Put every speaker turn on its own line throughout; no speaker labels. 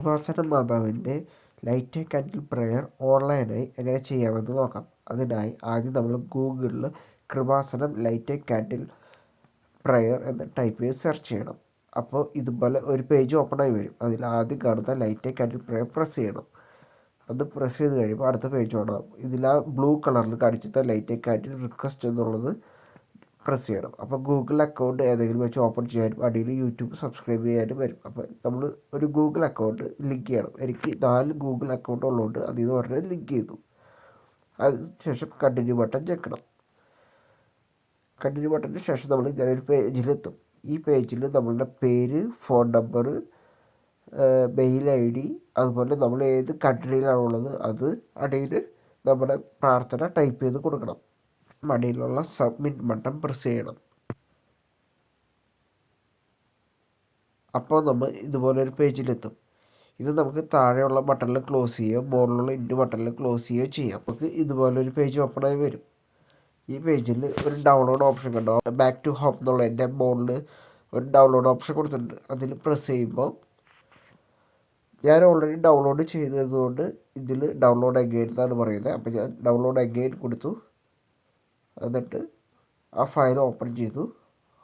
കൃപാസന മാതാവിന്റെ light candle prayer ഓൺലൈനായി എങ്ങനെ ചെയ്യാമെന്ന് നോക്കാം. അതിനായി ആദ്യം നമ്മൾ ഗൂഗിളിൽ കൃപാസനം ലൈറ്റ് കാൻഡിൽ പ്രയർ എന്ന് ടൈപ്പ് ചെയ്ത് സെർച്ച് ചെയ്യണം. അപ്പോൾ ഇതുപോലെ ഒരു പേജ് ഓപ്പൺ ആയി വരും. അതിൽ ആദ്യം കാണുന്ന ലൈറ്റ് കാൻഡിൽ പ്രയർ പ്രസ് ചെയ്യണം. അത് പ്രസ് ചെയ്ത് കഴിയുമ്പോൾ അടുത്ത പേജ് ഓൺ ആകും ഇതിൽ ആ ബ്ലൂ കളറിൽ കാണിച്ചിട്ട് ലൈറ്റ് കാൻഡിൽ റിക്വസ്റ്റ് എന്നുള്ളത് പ്രസ് ചെയ്യണം. അപ്പോൾ ഗൂഗിൾ അക്കൗണ്ട് ഏതെങ്കിലും വെച്ച് ഓപ്പൺ ചെയ്യാനും അടിയിൽ യൂട്യൂബ് സബ്സ്ക്രൈബ് ചെയ്യാനും വരും. അപ്പോൾ നമ്മൾ ഒരു ഗൂഗിൾ അക്കൗണ്ട് ലിങ്ക് ചെയ്യണം. എനിക്ക് നാല് ഗൂഗിൾ അക്കൗണ്ട് ഉള്ളതുകൊണ്ട് അതിൽ നിന്ന് പറഞ്ഞാൽ ലിങ്ക് ചെയ്തു. അതിനുശേഷം കണ്ടിന്യൂ ബട്ടൺ ചെക്കണം കണ്ടിന്യൂ ബട്ടണിന് ശേഷം നമ്മൾ ഇങ്ങനെ ഒരു പേജിലെത്തും ഈ പേജിൽ നമ്മളുടെ പേര് phone number mail I D അതുപോലെ നമ്മൾ ഏത് കൺട്രിയിലാണുള്ളത് അത് അടിയിൽ നമ്മുടെ പ്രാർത്ഥന ടൈപ്പ് ചെയ്ത് കൊടുക്കണം. മടിയിലുള്ള സബ്മിറ്റ് ബട്ടൺ പ്രസ് ചെയ്യണം. അപ്പോൾ നമ്മൾ ഇതുപോലെ ഒരു പേജിലെത്തും. ഇത് നമുക്ക് താഴെയുള്ള ബട്ടണിൽ ക്ലോസ് ചെയ്യുകയോ മുകളിലുള്ള ഇൻഡ് ബട്ടണിൽ ക്ലോസ് ചെയ്യുകയോ ചെയ്യാം. നമുക്ക് ഇതുപോലെ ഒരു പേജ് ഓപ്പൺ ആയി വരും. ഈ പേജിൽ ഒരു ഡൗൺലോഡ് ഓപ്ഷൻ കണ്ടോ? ബാക്ക് ടു ഹോം എന്നുള്ള എന്റെ മുകളിൽ ഒരു ഡൗൺലോഡ് ഓപ്ഷൻ കൊടുത്തിട്ടുണ്ട്. അതിൽ പ്രസ് ചെയ്യുമ്പോൾ ഞാൻ ഓൾറെഡി ഡൗൺലോഡ് ചെയ്തതുകൊണ്ട് ഇതിൽ ഡൗൺലോഡ് അഗെയിൻ എന്നാണ് പറയുന്നത്. അപ്പോൾ ഞാൻ ഡൗൺലോഡ് അഗെയിൻ കൊടുത്തു. എന്നിട്ട് ആ ഫയൽ ഓപ്പൺ ചെയ്തു.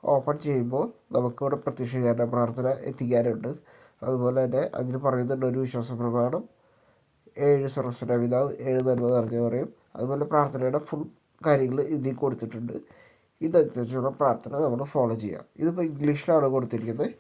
ഓപ്പൺ ചെയ്യുമ്പോൾ നമുക്കിവിടെ പ്രത്യക്ഷീകരണ പ്രാർത്ഥന എത്തിക്കാനുണ്ട്. അതുപോലെ തന്നെ അതിൽ പറയുന്നുണ്ട് ഒരു വിശ്വാസ പ്രമാണം ഏഴ് സർവസ്വനാപിതാവ് ഏഴ് നന്മ നിറഞ്ഞു പറയും. അതുപോലെ പ്രാർത്ഥനയുടെ ഫുൾ കാര്യങ്ങൾ ഇതിൽ കൊടുത്തിട്ടുണ്ട്. ഇതനുസരിച്ചുള്ള പ്രാർത്ഥന നമ്മൾ ഫോളോ ചെയ്യാം. ഇതിപ്പോൾ ഇംഗ്ലീഷിലാണ് കൊടുത്തിരിക്കുന്നത്.